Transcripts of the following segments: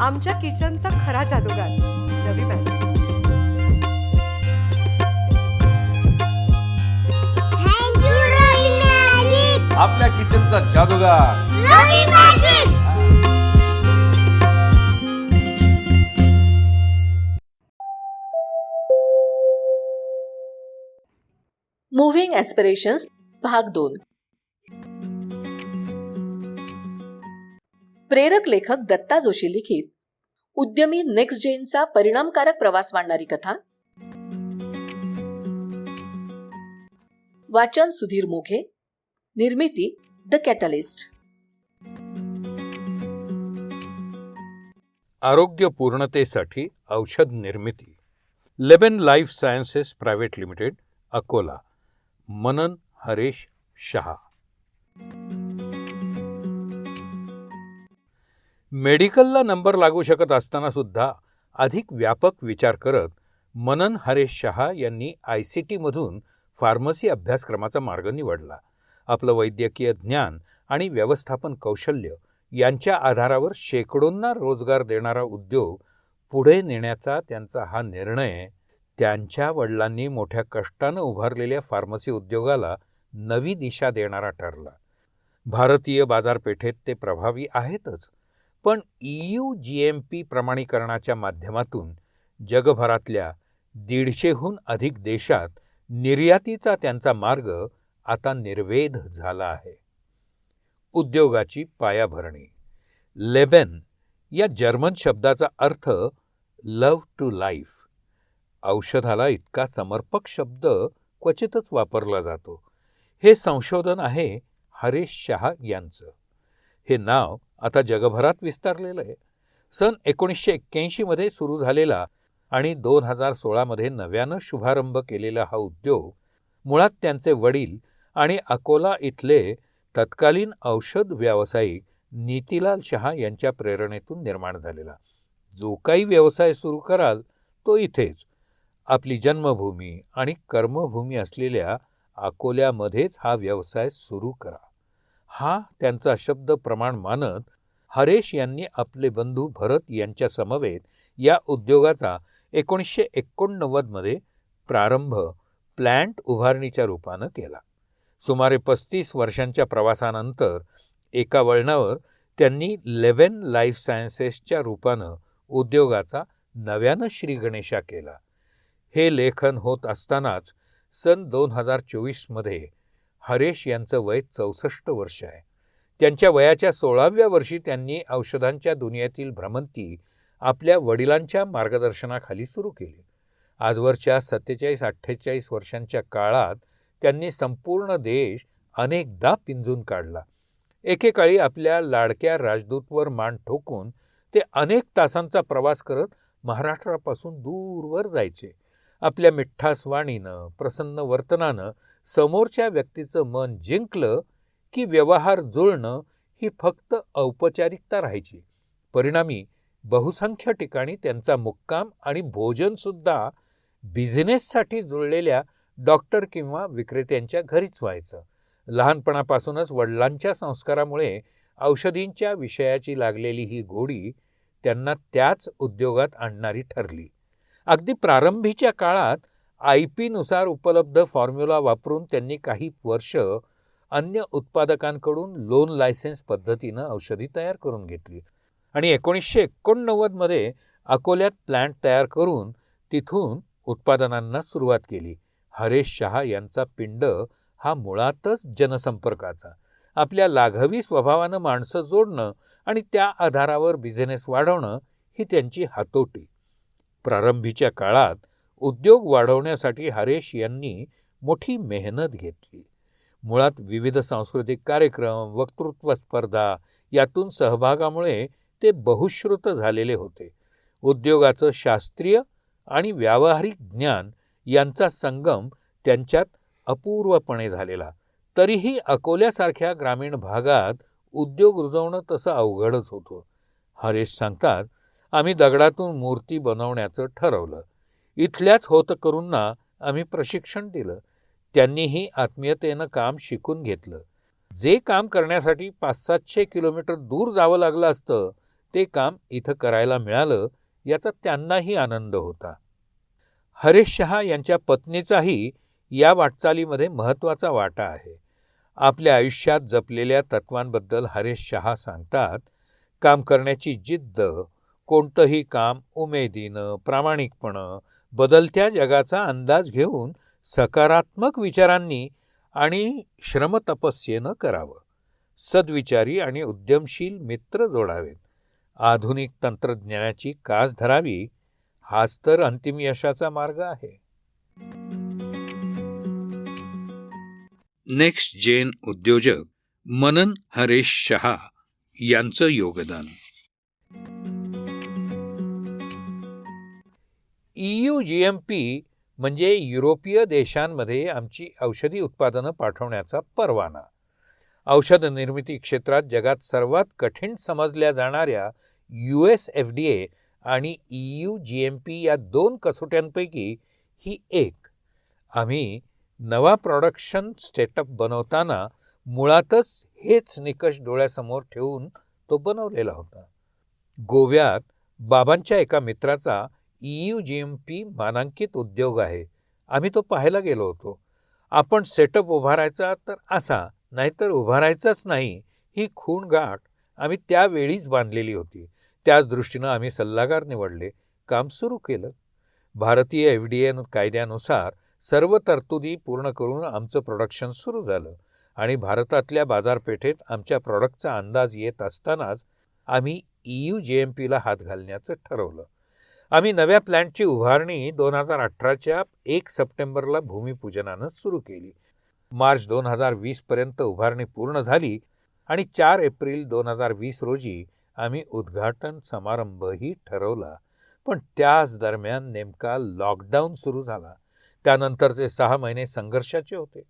आमच्या किचनचा खरा जादूगार. Ravi magic thank you Ravi magic आपल्या किचनचा जादूगार. रवी मॅजिक मुव्हिंग ॲस्पिरेशन्स भाग दोन प्रेरक लेखक दत्ता जोशी लिखित. उद्यमी नेक्स्ट जेनचा परिणामकारक प्रवास मांडणारी कथा. वाचन सुधीर मोघे. निर्मिती द कॅटलिस्ट. आरोग्य पूर्णतेसाठी औषध निर्मिती. Leben life sciences private limited Akola. Manan Haresh Shah. मेडिकलला number लागू शकत असताना सुद्धा अधिक व्यापक विचार करत मनन हरेश शहा यांनी आय सी टीमधून फार्मसी अभ्यासक्रमाचा मार्ग निवडला. आपलं वैद्यकीय ज्ञान आणि व्यवस्थापन कौशल्य यांच्या आधारावर शेकडोंना रोजगार देणारा उद्योग पुढे नेण्याचा त्यांचा हा निर्णय त्यांच्या वडिलांनी मोठ्या कष्टानं उभारलेल्या फार्मसी उद्योगाला नवी दिशा देणारा ठरला. भारतीय बाजारपेठेत ते प्रभावी आहेतच. पण EU U G M P प्रमाणीकरणाच्या माध्यमातून जगभरातल्या दीडशेहून अधिक देशात निर्यातीचा त्यांचा मार्ग आता निर्वेध झाला आहे. उद्योगाची पायाभरणी. लेबेन या जर्मन शब्दाचा अर्थ लव्ह टू लाईफ. औषधाला इतका समर्पक शब्द क्वचितच वापरला जातो. हे संशोधन आहे हरेश शहा यांचं. हे नाव आता जगभरात विस्तारलेलं आहे. सन एकोणीसशे एक्क्याऐंशीमध्ये सुरू झालेला आणि दोन हजार सोळामध्ये नव्यानं शुभारंभ केलेला हा उद्योग मुळात त्यांचे वडील आणि अकोला इथले तत्कालीन औषध व्यावसायिक नीतीलाल शहा यांच्या प्रेरणेतून निर्माण झालेला. जो काही व्यवसाय सुरू कराल तो इथेच. आपली जन्मभूमी आणि कर्मभूमी असलेल्या अकोल्यामध्येच हा व्यवसाय सुरू करा. हा त्यांचा शब्द प्रमाण मानत हरेश यांनी आपले बंधू भरत यांच्या समवेत या उद्योगाचा एकोणीसशे एकोणनव्वदमध्ये प्रारंभ प्लॅन्ट उभारणीच्या रूपानं केला. सुमारे पस्तीस वर्षांच्या प्रवासानंतर एका वळणावर त्यांनी लेव्हन लाईफ सायन्सेसच्या रूपानं उद्योगाचा नव्यानं श्रीगणेशा केला. हे लेखन होत असतानाच सन दोन हजार चोवीसमध्ये हरेश यांचं वय चौसष्ट वर्ष आहे. त्यांच्या वयाच्या सोळाव्या वर्षी त्यांनी औषधांच्या दुनियेतील भ्रमंती आपल्या वडिलांच्या मार्गदर्शनाखाली सुरू केली. आजवरच्या सत्तेचाळीस अठ्ठेचाळीस वर्षांच्या काळात त्यांनी संपूर्ण देश अनेकदा पिंजून काढला. एकेकाळी आपल्या लाडक्या राजदूतवर मान ठोकून ते अनेक तासांचा प्रवास करत महाराष्ट्रापासून दूरवर जायचे. आपल्या मिठास वाणीनं प्रसन्न वर्तनानं समोरच्या व्यक्तीचं मन जिंकलं की व्यवहार जुळणं ही फक्त औपचारिकता राहायची. परिणामी बहुसंख्य ठिकाणी त्यांचा मुक्काम आणि भोजनसुद्धा बिझनेससाठी जुळलेल्या डॉक्टर किंवा विक्रेत्यांच्या घरीच व्हायचं. लहानपणापासूनच वडिलांच्या संस्कारामुळे औषधींच्या विषयाची लागलेली ही गोडी त्यांना त्याच उद्योगात आणणारी ठरली. अगदी प्रारंभीच्या काळात आय पीनुसार उपलब्ध फॉर्म्युला वापरून त्यांनी काही वर्ष अन्य उत्पादकांकडून लोन लायसन्स पद्धतीनं औषधी तयार करून घेतली. आणि एकोणीसशे एकोणनव्वदमध्ये अकोल्यात प्लॅन्ट तयार करून तिथून उत्पादनांना सुरुवात केली. हरेश शहा यांचा पिंड हा मुळातच जनसंपर्काचा. आपल्या लाघवी स्वभावानं माणसं जोडणं आणि त्या आधारावर बिझनेस वाढवणं ही त्यांची हातोटी. प्रारंभीच्या काळात उद्योग वाढवण्यासाठी हरेश यांनी मोठी मेहनत घेतली. मुळात विविध सांस्कृतिक कार्यक्रम वक्तृत्व स्पर्धा यातून सहभागामुळे ते बहुश्रुत झालेले होते. उद्योगाचं शास्त्रीय आणि व्यावहारिक ज्ञान यांचा संगम त्यांच्यात अपूर्वपणे झालेला. तरीही अकोल्यासारख्या ग्रामीण भागात उद्योग रुजवणं तसं अवघडच होतं. हरेश सांगतात आम्ही दगडातून मूर्ती बनवण्याचं ठरवलं. इथल्याच होतकरूंना आम्ही प्रशिक्षण दिलं. त्यांनीही आत्मीयतेनं काम शिकून घेतलं. जे काम करण्यासाठी पाच सातशे किलोमीटर दूर जावं लागलं असतं ते काम इथं करायला मिळालं याचा त्यांनाही आनंद होता. हरेश शहा यांच्या पत्नीचाही या वाटचालीमध्ये महत्त्वाचा वाटा आहे. आपल्या आयुष्यात जपलेल्या तत्वांबद्दल हरेश शहा सांगतात काम करण्याची जिद्द कोणतंही काम उमेदीनं प्रामाणिकपणं बदलत्या जगाचा अंदाज घेऊन सकारात्मक विचारांनी आणि श्रमतपस्येनं करावं. सद्विचारी आणि उद्यमशील मित्र जोडावेत. आधुनिक तंत्रज्ञानाची कास धरावी हाच तर अंतिम यशाचा मार्ग आहे. नेक्स्ट जेन उद्योजक मनन हरेश शहा यांचं योगदान. EU जी एम पी म्हणजे युरोपीय देशांमध्ये आमची औषधी उत्पादनं पाठवण्याचा परवाना. औषध निर्मिती क्षेत्रात जगात सर्वात कठीण समजल्या जाणाऱ्या U S F D A आणि E U G M P या दोन कसोट्यांपैकी ही एक. आम्ही नवा प्रॉडक्शन स्टेटअप बनवताना मुळातच हेच निकष डोळ्यासमोर ठेवून तो बनवलेला होता. गोव्यात बाबांच्या एका मित्राचा EU U G M P मानांकित उद्योग आहे. आम्ही तो पाहायला गेलो होतो. आपण सेटअप उभारायचा तर असा नाहीतर उभारायचाच नाही ही खूण गाठ आम्ही त्यावेळीच बांधलेली होती. त्याच दृष्टीनं आम्ही सल्लागार निवडले. काम सुरू केलं. भारतीय एफ डी ए कायद्यानुसार सर्व तरतुदी पूर्ण करून आमचं प्रोडक्शन सुरू झालं आणि भारतातल्या बाजारपेठेत आमच्या प्रॉडक्टचा अंदाज येत असतानाच आम्ही ई यू जे एम पीला हात घालण्याचं ठरवलं. आम्ही नव्या प्लॅन्टची उभारणी दोन हजार अठराच्या एक सप्टेंबरला भूमिपूजनानं सुरू केली. मार्च दोन हजार वीसपर्यंत उभारणी पूर्ण झाली आणि चार एप्रिल दोन हजार वीस रोजी आम्ही उद्घाटन समारंभही ठरवला. पण त्याच दरम्यान नेमका लॉकडाऊन सुरू झाला. त्यानंतरचे सहा महिने संघर्षाचे होते.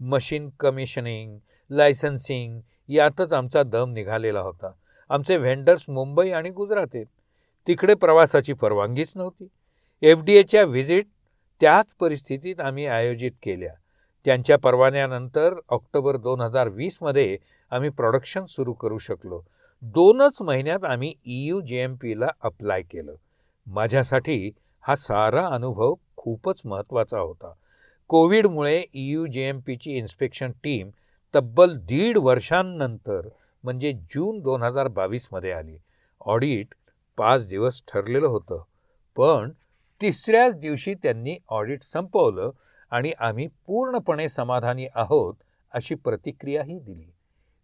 मशीन कमिशनिंग लायसन्सिंग यातच आमचा दम निघालेला होता. आमचे व्हेंडर्स मुंबई आणि गुजरात आहेत तिकडे प्रवासाची परवानगीच नव्हती. एफ डी एच्या व्हिजिट त्याच परिस्थितीत आम्ही आयोजित केल्या. त्यांच्या परवान्यानंतर ऑक्टोबर दोन हजार वीसमध्ये आम्ही प्रोडक्शन सुरू करू शकलो. दोनच महिन्यात आम्ही ई यू जे एम पीला अप्लाय केलं. माझ्यासाठी हा सारा अनुभव खूपच महत्त्वाचा होता. कोविडमुळे ई यू जे एम पीची इन्स्पेक्शन टीम तब्बल दीड वर्षांनंतर म्हणजे जून दोन हजार बावीसमध्ये आली. ऑडिट पाच दिवस ठरलेलं होतं. पण तिसऱ्याच दिवशी त्यांनी ऑडिट संपवलं आणि आम्ही पूर्णपणे समाधानी आहोत अशी प्रतिक्रियाही दिली.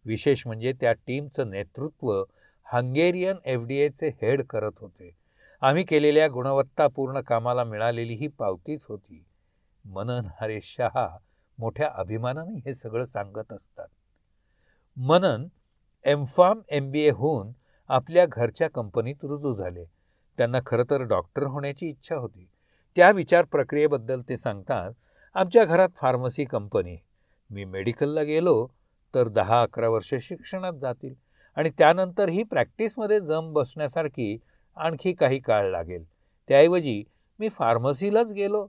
विशेष म्हणजे त्या टीमचं नेतृत्व हंगेरियन एफ डी एचे हेड करत होते. आम्ही केलेल्या गुणवत्तापूर्ण कामाला मिळालेली ही पावतीच होती. मनन हरेश शहा मोठ्या अभिमानाने हे सगळं सांगत असतात. मनन एम्फाम एम बी एहून आपल्या घरच्या कंपनीत रुजू झाले. त्यांना खरं तर डॉक्टर होण्याची इच्छा होती. त्या विचार प्रक्रियेबद्दल ते सांगतात आमच्या घरात फार्मसी कंपनी. मी मेडिकलला गेलो तर दहा अकरा वर्ष शिक्षणात जातील आणि त्यानंतर ही प्रॅक्टिसमध्ये जम बसण्यासारखी आणखी काही काळ लागेल. त्याऐवजी मी फार्मसीलाच गेलो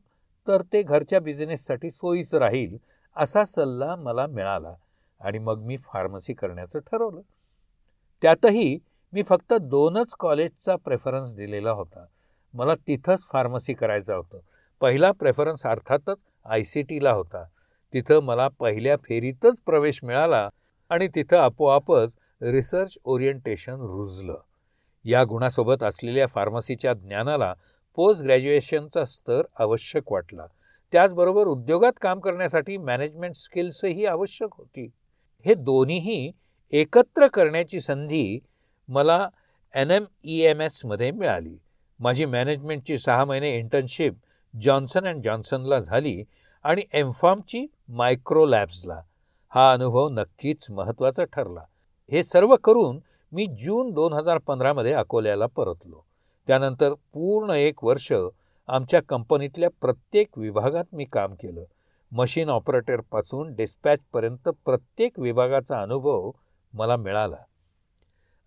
तर ते घरच्या बिझनेससाठी सोयीचं राहील असा सल्ला मला मिळाला आणि मग मी फार्मसी करण्याचं ठरवलं. त्यातही मी फक्त दोनच कॉलेजचा प्रेफरन्स दिलेला होता. मला तिथंच फार्मसी करायचं होतं. पहिला प्रेफरन्स अर्थातच आय सी टीला होता. तिथं मला पहिल्या फेरीतच प्रवेश मिळाला आणि तिथं आपोआपच रिसर्च ओरिएंटेशन रुजलं. या गुणासोबत असलेल्या फार्मसीच्या ज्ञानाला पोस्ट ग्रॅज्युएशनचा स्तर आवश्यक वाटला. त्याचबरोबर उद्योगात काम करण्यासाठी मॅनेजमेंट स्किल्सही आवश्यक होती. हे दोन्हीही एकत्र करण्याची संधी मला एन एम ई एम एसमध्ये मिळाली. माझी मॅनेजमेंटची सहा महिने इंटर्नशिप जॉन्सन अँड जॉन्सनला झाली आणि एमफॉर्मची मायक्रो लॅब्सला हा अनुभव नक्कीच महत्त्वाचा ठरला. हे सर्व करून मी जून दोन हजार पंधरामध्ये अकोल्याला परतलो. त्यानंतर पूर्ण एक वर्ष आमच्या कंपनीतल्या प्रत्येक विभागात मी काम केलं. मशीन ऑपरेटरपासून डिस्पॅचपर्यंत प्रत्येक विभागाचा अनुभव मला मिळाला.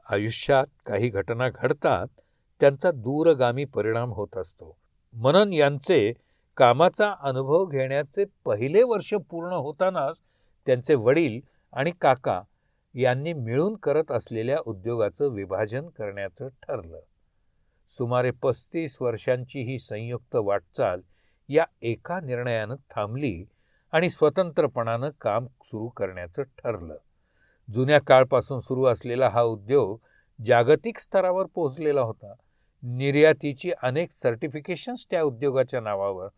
आयुष्यात काही घटना घडतात त्यांचा दूरगामी परिणाम होत असतो. मनन यांचे कामाचा अनुभव घेण्याचे पहिले वर्ष पूर्ण होतानाच त्यांचे वडील आणि काका यांनी मिळून करत असलेल्या उद्योगाचं विभाजन करण्याचं ठरलं. सुमारे पस्तीस वर्षांची ही संयुक्त वाटचाल या एका निर्णयानं थांबली आणि स्वतंत्रपणानं काम सुरू करण्याचं ठरलं. जुन्या काळपासून सुरू असलेला हा उद्योग जागतिक स्तरावर पोहोचलेला होता. निर्यातीची अनेक सर्टिफिकेशन्स त्या उद्योगाच्या नावावर.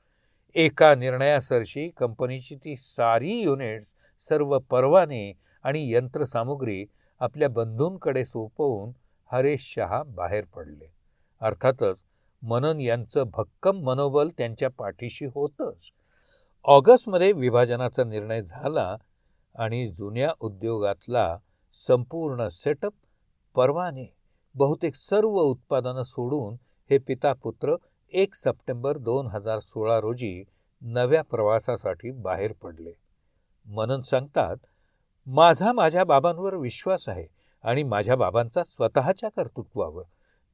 एका निर्णयासरशी कंपनीची ती सारी युनिट्स सर्व परवाने आणि यंत्रसामुग्री आपल्या बंधूंकडे सोपवून हरेश शहा बाहेर पडले. अर्थातच मनन यांचं भक्कम मनोबल त्यांच्या पाठीशी होतंच. ऑगस्टमध्ये विभाजनाचा निर्णय झाला आणि जुन्या उद्योगातला संपूर्ण सेटअप परवाने बहुतेक सर्व उत्पादनं सोडून हे पिता पुत्र एक सप्टेंबर दोन हजार सोळा रोजी नव्या प्रवासासाठी बाहेर पडले. मनन सांगतात माझा माझ्या बाबांवर विश्वास आहे आणि माझ्या बाबांचा स्वतःच्या कर्तृत्वावर.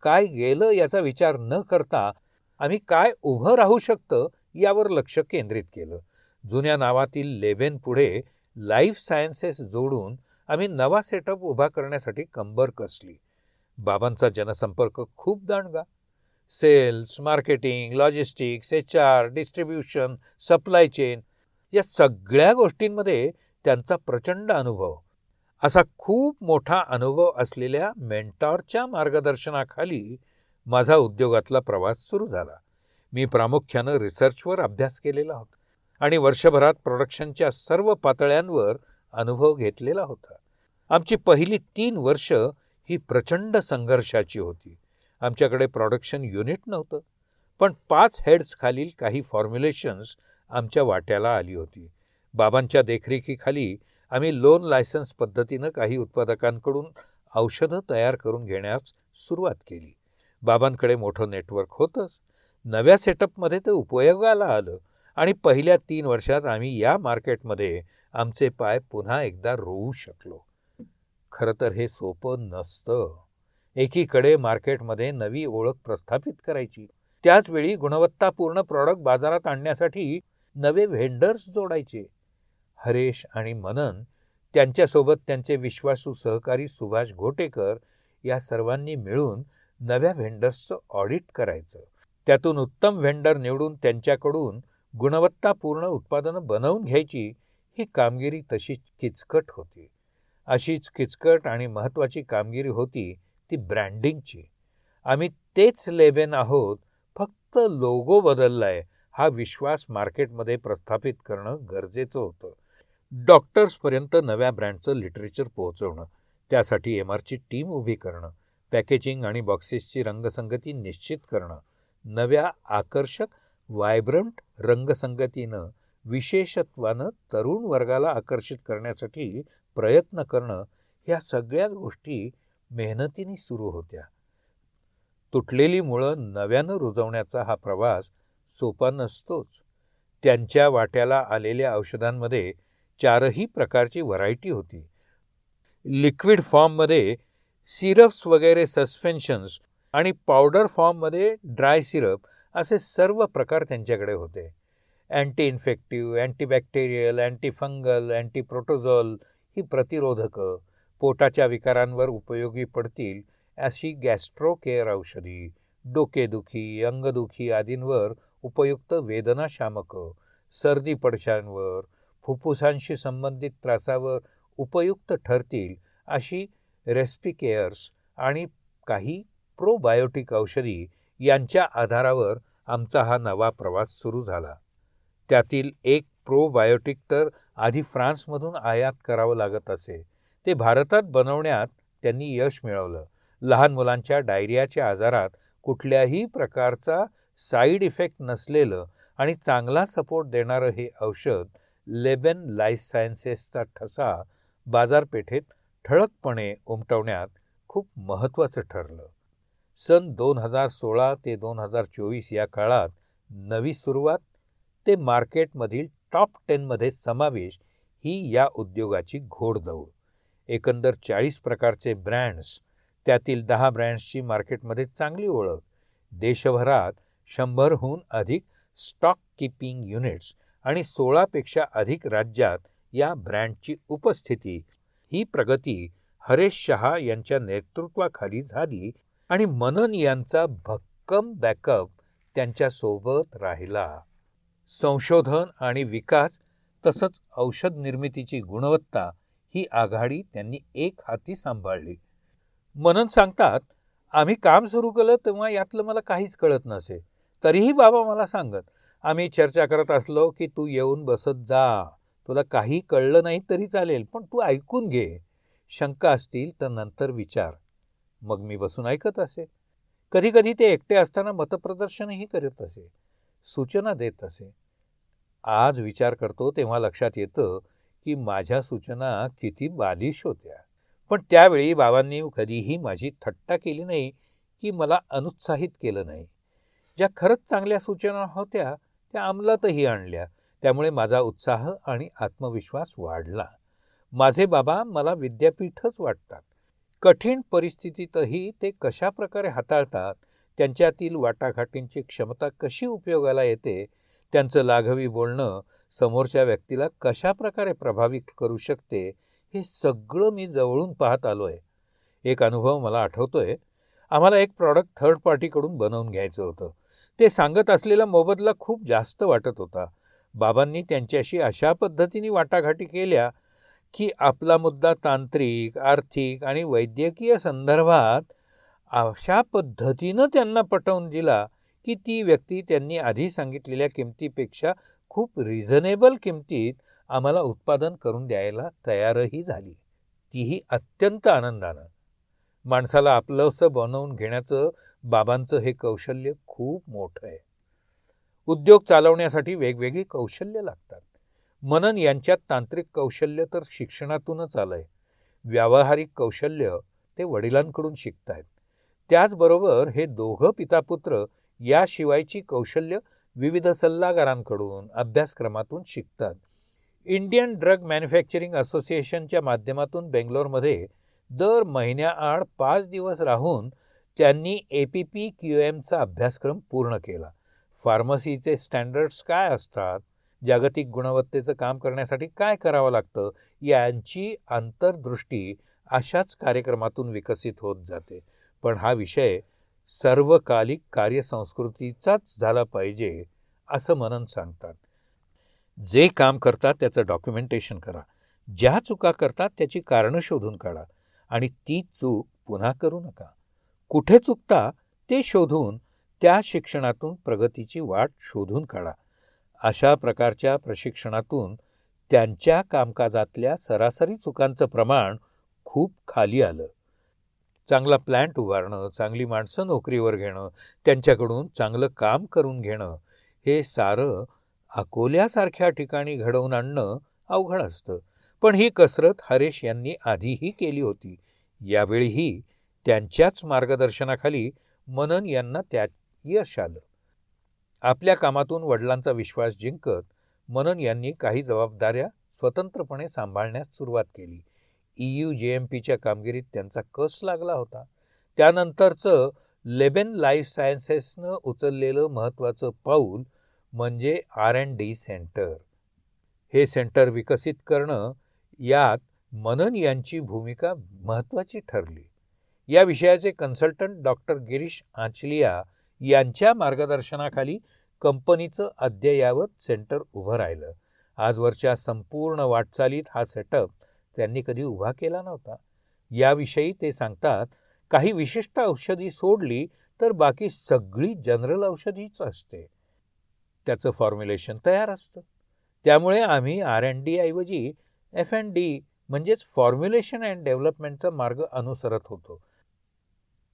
काय गेलं याचा विचार न करता आम्ही काय उभं राहू शकतं यावर लक्ष केंद्रित केलं. जुन्या नावातील लेबेन पुढे लाईफ सायन्सेस जोडून आम्ही नवा सेटअप उभा करण्यासाठी कंबर कसली. बाबांचा जनसंपर्क खूप दांडगा. Sales marketing logistics H R distribution supply chain या सगळ्या गोष्टींमध्ये त्यांचा प्रचंड अनुभव. असा खूप मोठा अनुभव असलेल्या मेंटॉरच्या मार्गदर्शनाखाली माझा उद्योगातला प्रवास सुरू झाला. मी प्रामुख्यानं रिसर्चवर अभ्यास केलेला होता. आणि वर्षभरात प्रोडक्शनच्या सर्व पातळ्यांवर अनुभव घेतलेला होता. आमची पहिली तीन वर्ष ही प्रचंड संघर्षाची होती. आमच्याकडे प्रोडक्शन युनिट नव्हतं पण पाच हेड्स खालील काही फॉर्म्युलेशन्स आमच्या वाट्याला आली होती. बाबांच्या देखरेखीखाली आम्ही लोन लायसन्स पद्धतीनं काही उत्पादकांकडून औषधं तयार करून घेण्यास सुरुवात केली. बाबांकडे मोठं नेटवर्क होतंच नव्या सेटअपमध्ये ते उपयोगाला आलं. आणि पहिल्या तीन वर्षात आम्ही या मार्केटमध्ये आमचे पाय पुन्हा एकदा रोवू शकलो. खरं तर हे सोपं नसतं. एकीकडे मार्केटमध्ये नवी ओळख प्रस्थापित करायची त्याचवेळी गुणवत्तापूर्ण प्रॉडक्ट बाजारात आणण्यासाठी नवे व्हेंडर्स जोडायचे. हरेश आणि मनन त्यांच्यासोबत त्यांचे विश्वासू सहकारी सुभाष घोटेकर या सर्वांनी मिळून नव्या व्हेंडर्सचं ऑडिट करायचं. त्यातून उत्तम व्हेंडर निवडून त्यांच्याकडून गुणवत्तापूर्ण उत्पादनं बनवून घ्यायची ही कामगिरी तशीच किचकट होती. अशीच किचकट आणि महत्त्वाची कामगिरी होती ती ब्रँडिंगची. आम्ही तेच लेबेन आहोत फक्त लोगो बदललाय हा विश्वास मार्केटमध्ये प्रस्थापित करणं गरजेचं होतं. डॉक्टर्सपर्यंत नव्या ब्रँडचं लिटरेचर पोहोचवणं त्यासाठी एम आरची टीम उभी करणं पॅकेजिंग आणि बॉक्सेसची रंगसंगती निश्चित करणं नव्या आकर्षक वायब्रंट रंगसंगतीनं विशेषत्वानं तरुण वर्गाला आकर्षित करण्यासाठी प्रयत्न करणं ह्या सगळ्या गोष्टी मेहनतीने सुरू होत्या. तुटलेली मुळं नव्यानं रुजवण्याचा हा प्रवास सोपा नसतोच. त्यांच्या वाट्याला आलेल्या औषधांमध्ये चारही प्रकारची व्हरायटी होती. लिक्विड फॉर्ममध्ये सिरप्स वगैरे सस्पेन्शन्स आणि पावडर फॉर्ममध्ये ड्राय सिरप असे सर्व प्रकार त्यांच्याकडे होते. Anti infective antibacterial antifungal antiprotozoal ही प्रतिरोधकं पोटाच्या विकारांवर उपयोगी पडतील अशी गॅस्ट्रो केअर औषधी डोकेदुखी अंगदुखी आदींवर उपयुक्त वेदनाशामकं सर्दी पडशांवर फुफ्फुसांशी संबंधित त्रासावर उपयुक्त ठरतील अशी रेस्पिकेअर्स आणि काही प्रोबायोटिक औषधी यांच्या आधारावर आमचा हा नवा प्रवास सुरू झाला. त्यातील एक प्रोबायोटिक तर आधी फ्रान्समधून आयात करावं लागत असे. ते भारतात बनवण्यात त्यांनी यश मिळवलं. लहान मुलांच्या डायरियाच्या आजारात कुठल्याही प्रकारचा साईड इफेक्ट नसलेलं आणि चांगला सपोर्ट देणारं हे औषध लेबेन लाईफ सायन्सेसचा ठसा बाजारपेठेत ठळकपणे उमटवण्यात खूप महत्त्वाचं ठरलं. सन दोन हजार सोळा ते दोन हजार चोवीस या काळात नवी सुरुवात ते मार्केटमधील टॉप टेनमध्ये समावेश ही या उद्योगाची घोडदौड. एकंदर चाळीस प्रकारचे ब्रँड्स त्यातील दहा ब्रँड्सची मार्केटमध्ये चांगली ओळख देशभरात शंभरहून अधिक स्टॉक किपिंग युनिट्स आणि सोळापेक्षा अधिक राज्यात या ब्रँडची उपस्थिती. ही प्रगती हरेश शहा यांच्या नेतृत्वाखाली झाली आणि मनन यांचा भक्कम बॅकअप त्यांच्यासोबत राहिला. संशोधन आणि विकास तसंच औषध निर्मितीची गुणवत्ता ही आघाडी त्यांनी एक हाती सांभाळली. मनन सांगतात आम्ही काम सुरू केलं तेव्हा यातलं मला काहीच कळत नसे. तरीही बाबा मला सांगत आम्ही चर्चा करत असलो की तू येऊन बसत जा. तुला काही कळलं नाही तरी चालेल पण तू ऐकून घे. शंका असतील तर नंतर विचार. मग मी बसून ऐकत असे. कधीकधी ते एकटे असताना मतप्रदर्शनही करत असे. सूचना देत असे. आज विचार करतो तेव्हा लक्षात येतं की माझ्या सूचना किती बालिश होत्या. पण त्यावेळी बाबांनी कधीही माझी थट्टा केली नाही की मला अनुत्साहित केलं नाही. ज्या खरंच चांगल्या सूचना होत्या त्या अंमलातही आणल्या. त्यामुळे माझा उत्साह आणि आत्मविश्वास वाढला. माझे बाबा मला विद्यापीठच वाटतात. कठीण परिस्थितीतही ते कशा प्रकारे हाताळतात त्यांच्यातील वाटाघाटींची क्षमता कशी उपयोगाला येते त्यांचं लाघवी बोलणं समोरच्या व्यक्तीला कशा प्रकारे प्रभावित करू शकते हे सगळं मी जवळून पाहत आलो आहे एक अनुभव मला आठवतो आहे आम्हाला एक प्रॉडक्ट थर्ड पार्टीकडून बनवून घ्यायचं होतं. ते सांगत असलेला मोबदला खूप जास्त वाटत होता. बाबांनी त्यांच्याशी अशा पद्धतीने वाटाघाटी केल्या की आपला मुद्दा तांत्रिक आर्थिक आणि वैद्यकीय संदर्भात अशा पद्धतीनं त्यांना पटवून दिला की ती व्यक्ती त्यांनी आधी सांगितलेल्या किमतीपेक्षा खूप रिझनेबल किमतीत आम्हाला उत्पादन करून द्यायला तयारही झाली. तीही अत्यंत आनंदानं. माणसाला आपलंसं बनवून घेण्याचं बाबांचं हे कौशल्य खूप मोठं आहे. उद्योग चालवण्यासाठी वेगवेगळी कौशल्य लागतात. मनन यांच्यात तांत्रिक कौशल्य तर शिक्षणातूनच आलं आहे व्यावहारिक कौशल्य ते वडिलांकडून शिकतायत. त्याचबरोबर हे दोघं पितापुत्र याशिवायची कौशल्य विविध सल्लागारांकडून अभ्यासक्रमातून शिकतात. इंडियन ड्रग मॅन्युफॅक्चरिंग असोसिएशनच्या माध्यमातून बेंगलोरमध्ये दर महिन्याआड पाच दिवस राहून त्यांनी ए पी पी क्यू एमचा अभ्यासक्रम पूर्ण केला. फार्मसीचे स्टँडर्ड्स काय असतात? जागतिक गुणवत्तेचं काम करण्यासाठी काय करावं लागतं? यांची आंतरदृष्टी अशाच कार्यक्रमातून विकसित होत जाते. पण हा विषय सर्वकालिक कार्यसंस्कृतीचाच झाला पाहिजे असं मनन सांगतात. जे काम करतात त्याचं डॉक्युमेंटेशन करा. ज्या चुका करतात त्याची कारणं शोधून काढा. आणि ती चूक पुन्हा करू नका. कुठे चुकता ते शोधून त्या शिक्षणातून प्रगतीची वाट शोधून काढा. अशा प्रकारच्या प्रशिक्षणातून त्यांच्या कामकाजातल्या सरासरी चुकांचं प्रमाण खूप खाली आलं. चांगला प्लॅन्ट उभारणं चांगली माणसं नोकरीवर घेणं त्यांच्याकडून चांगलं काम करून घेणं हे सारं अकोल्यासारख्या ठिकाणी घडवून आणणं अवघड असतं. पण ही कसरत हरेश यांनी आधीही केली होती. यावेळीही त्यांच्याच मार्गदर्शनाखाली मनन यांना त्यात यश आलं. आपल्या कामातून वडिलांचा विश्वास जिंकत मनन यांनी काही जबाबदाऱ्या स्वतंत्रपणे सांभाळण्यास सुरुवात केली. ई यू जे एम पीच्या कामगिरीत त्यांचा कस लागला होता? त्यानंतरचं लेबेन लाईफ सायन्सेसनं उचललेलं महत्त्वाचं पाऊल म्हणजे आर अँड डी सेंटर हे सेंटर विकसित करणं यात मनन यांची भूमिका महत्त्वाची ठरली. या विषयाचे कन्सल्टंट डॉक्टर गिरीश आचलिया यांच्या मार्गदर्शनाखाली कंपनीचं अद्ययावत सेंटर उभं राहिलं. आजवरच्या संपूर्ण वाटचालीत हा सेटअप त्यांनी कधी उभा केला नव्हता. याविषयी ते सांगतात काही विशिष्ट औषधी सोडली तर बाकी सगळी जनरल औषधीच असते. त्याचं फॉर्म्युलेशन तयार असतं. त्यामुळे आम्ही आर एन डी ऐवजी एफ एन डी म्हणजेच फॉर्म्युलेशन अँड डेव्हलपमेंटचा मार्ग अनुसरत होतो.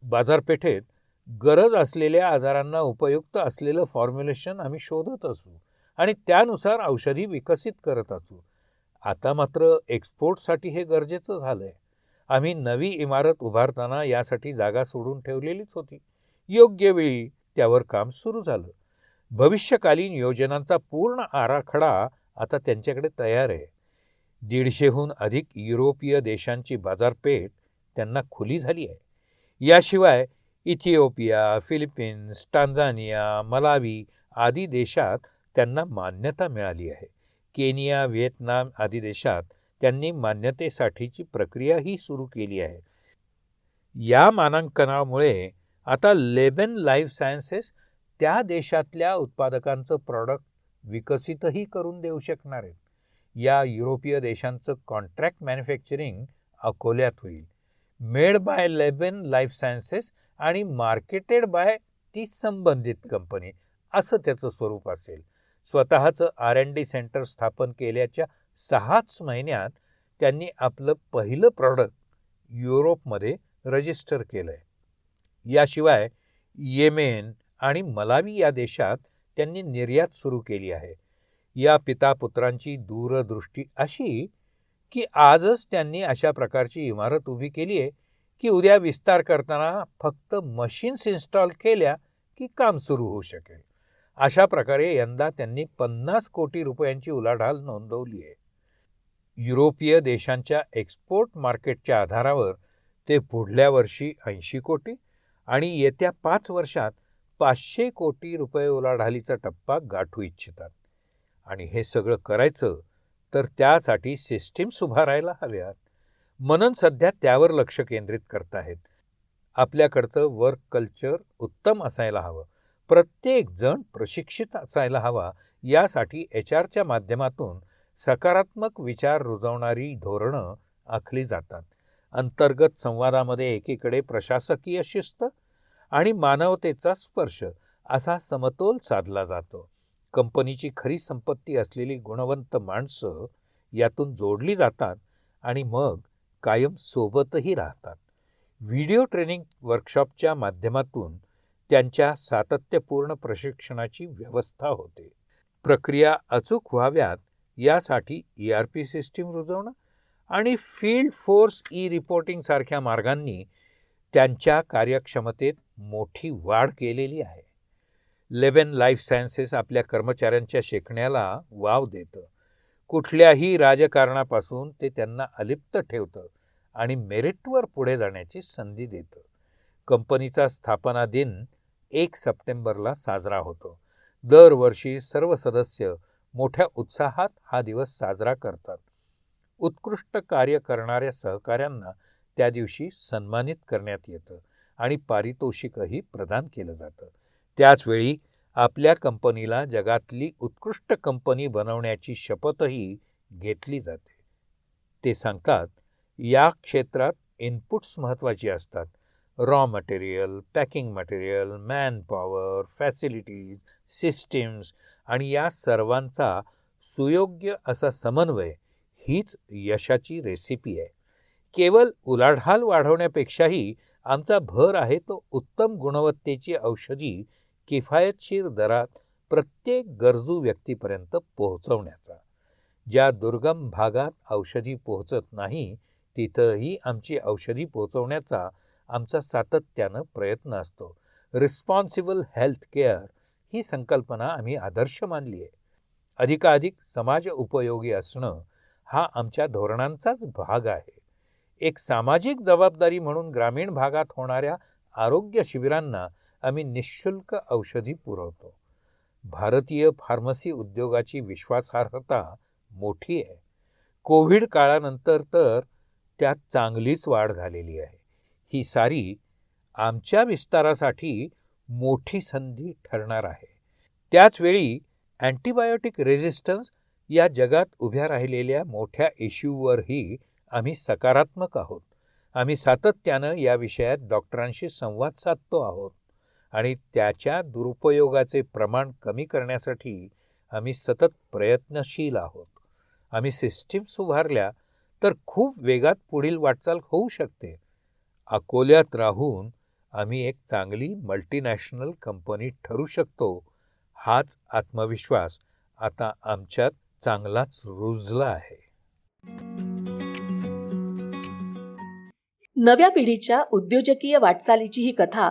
बाजारपेठेत गरज असलेल्या आजारांना उपयुक्त असलेलं फॉर्म्युलेशन आम्ही शोधत असू आणि त्यानुसार औषधी विकसित करत असू. आता मात्र एक्सपोर्टसाठी हे गरजेचं झालं आहे आम्ही नवी इमारत उभारताना यासाठी जागा सोडून ठेवलेलीच होती. योग्य वेळी त्यावर काम सुरू झालं. भविष्यकालीन योजनांचा पूर्ण आराखडा आता त्यांच्याकडे तयार आहे. दीडशेहून अधिक युरोपीय देशांची बाजारपेठ त्यांना खुली झाली आहे. याशिवाय इथिओपिया फिलिपिन्स टांझानिया मलावी आदी देशात त्यांना मान्यता मिळाली आहे. केनिया व्हिएतनाम आदी देशात त्यांनी मान्यतेसाठीची प्रक्रियाही सुरू केली आहे. या मानांकनामुळे आता लेबन लाईफ सायन्सेस त्या देशातल्या उत्पादकांचं प्रॉडक्ट विकसितही करून देऊ शकणार आहेत. या युरोपीय देशांचं कॉन्ट्रॅक्ट मॅन्युफॅक्चरिंग अकोल्यात होईल. Made by Leben life sciences आणि मार्केटेड बाय ती संबंधित कंपनी असं त्याचं स्वरूप असेल. स्वतःचं आर एन डी सेंटर स्थापन केल्याच्या सहाच महिन्यात त्यांनी आपलं पहिलं प्रॉडक्ट युरोपमध्ये रजिस्टर केलं आहे याशिवाय येमेन आणि मलावी या देशात त्यांनी निर्यात सुरू केली आहे. या पिता पुत्रांची दूरदृष्टी अशी की आजच त्यांनी अशा प्रकारची इमारत उभी केली आहे की उद्या विस्तार करताना फक्त मशीन्स इन्स्टॉल केल्या की काम सुरू होऊ शकेल. अशा प्रकारे यंदा त्यांनी पन्नास कोटी रुपयांची उलाढाल नोंदवली आहे. युरोपीय देशांच्या एक्सपोर्ट मार्केटच्या आधारावर ते पुढल्या वर्षी ऐंशी कोटी आणि येत्या पाच वर्षात पाचशे कोटी रुपये उलाढालीचा टप्पा गाठू इच्छितात. आणि हे सगळं करायचं तर त्यासाठी सिस्टीम्स उभारायला हव्यात. मनन सध्या त्यावर लक्ष केंद्रित करत आहेत. आपल्याकडचं वर्क कल्चर उत्तम असायला हवं. प्रत्येक जण प्रशिक्षित असायला हवा यासाठी एच आरच्या माध्यमातून सकारात्मक विचार रुजवणारी धोरणं आखली जातात. अंतर्गत संवादामध्ये एकीकडे प्रशासकीय शिस्त आणि मानवतेचा स्पर्श असा समतोल साधला जातो. कंपनीची खरी संपत्ती असलेली गुणवंत माणसं यातून जोडली जातात आणि मग कायम सोबतही राहतात. व्हिडिओ ट्रेनिंग वर्कशॉपच्या माध्यमातून त्यांच्या सातत्यपूर्ण प्रशिक्षणाची व्यवस्था होते. प्रक्रिया अचूक व्हाव्यात यासाठी ई आर पी सिस्टीम रुजवणं आणि फील्ड फोर्स ई रिपोर्टिंगसारख्या मार्गांनी त्यांच्या कार्यक्षमतेत मोठी वाढ केलेली आहे. लेबेन लाईफ सायन्सेस आपल्या कर्मचाऱ्यांच्या शिकण्याला वाव देतं. कुठल्याही राजकारणापासून ते त्यांना अलिप्त ठेवतं आणि मेरिटवर पुढे जाण्याची संधी देतं. कंपनीचा स्थापना दिन एक सप्टेंबरला साजरा होतो. दरवर्षी सर्व सदस्य मोठ्या उत्साहात हा दिवस साजरा करतात. उत्कृष्ट कार्य करणाऱ्या सहकाऱ्यांना त्या दिवशी सन्मानित करण्यात येतं आणि पारितोषिकही प्रदान केलं जातं. त्याचवेळी आपल्या कंपनीला जगातली उत्कृष्ट कंपनी बनवण्याची शपथही घेतली जाते. ते सांगतात या क्षेत्रात इनपुट्स महत्त्वाची असतात. Raw material packing material manpower facilities systems आणि या सर्वांचा सुयोग्य असा समन्वय हीच यशाची रेसिपी आहे. केवळ उलाढाल वाढवण्यापेक्षाही आमचा भर आहे तो उत्तम गुणवत्तेची औषधी किफायतशीर दरात प्रत्येक गरजू व्यक्तीपर्यंत पोहोचवण्याचा. ज्या दुर्गम भागात औषधी पोहोचत नाही तिथंही आमची औषधी पोहोचवण्याचा आमचा सातत्यानं प्रयत्न असतो. रिस्पॉन्सिबल हेल्थ केअर ही संकल्पना आम्ही आदर्श मानली आहे. अधिकाधिक समाज उपयोगी असणं हा आमच्या धोरणांचाच भाग आहे. एक सामाजिक जबाबदारी म्हणून ग्रामीण भागात होणाऱ्या आरोग्य शिबिरांना आम्ही निशुल्क औषधी पुरवतो. भारतीय फार्मसी उद्योगाची विश्वासार्हता मोठी आहे. कोविड काळानंतर तर त्यात चांगलीच वाढ झालेली आहे. ही सारी आमच्या विस्तारासाठी मोठी संधी ठरणार आहे. त्याचवेळी अँटीबायोटिक रेझिस्टन्स या जगात उभ्या राहिलेल्या मोठ्या इश्यूवरही आम्ही सकारात्मक आहोत. आम्ही सातत्यानं या विषयात डॉक्टरांशी संवाद साधतो आहोत. आणि त्याच्या दुरुपयोगाचे प्रमाण कमी करण्यासाठी आम्ही सतत प्रयत्नशील आहोत. आम्ही सिस्टीम उभारल्या तर खूप वेगात पुढील वाटचाल होऊ शकते. अकोल्यात राहून आम्ही एक चांगली मल्टीनॅशनल कंपनी ठरू शकतो हाच आत्मविश्वास आता आमच्यात चांगलाच रुजला आहे. नव्या पिढीच्या उद्योजकीय वाटचालीची ही कथा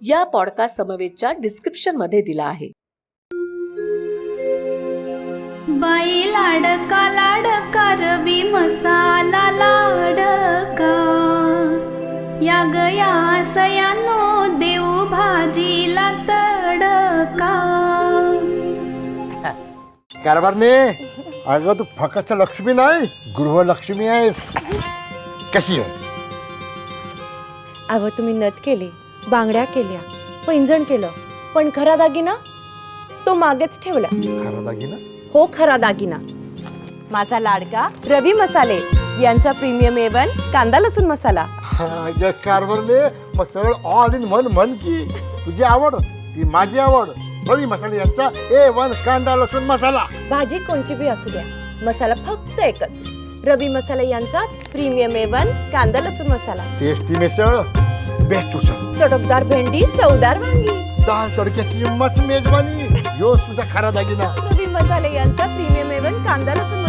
या पॉडकास्ट समवेतच्या डिस्क्रिप्शनमध्ये दिला आहे. बाई लाडका लाडका. रवी मसाला लाडका या गया सयानो देऊ भाजीला तडका. कारभारने अगं तू फक्त लक्ष्मी नाही गृहलक्ष्मी आहेस. कशी आहे? अव तुम्ही नथ केली. बांगड्या केल्या पैंजण केलं पण खरा दागिना तो मागेच ठेवला. खरा दागिना? हो खरा दागिना. माझा लाडका रवी मसाले यांचा प्रीमियम एवन कांदा लसूण मसाला. कारभारने मग सरळ ऑल इन वन म्हण की. तुझी आवड ती माझी आवड. रवी मसाला यांचा ए वन कांदा लसूण मसाला. भाजी कोणची बी असू द्या मसाला फक्त एकच. रवी मसाला यांचा प्रीमियम एवन कांदा लसूण मसाला. टेस्टी मिसळ. बेस्ट उसळ चटकदार भेंडी चवदार वांगी. दाल तडक्याची मस्त मेजवानी. यो तुझा खरा दागिना. रवी मसाले यांचा प्रीमियम एवन कांदा लसूण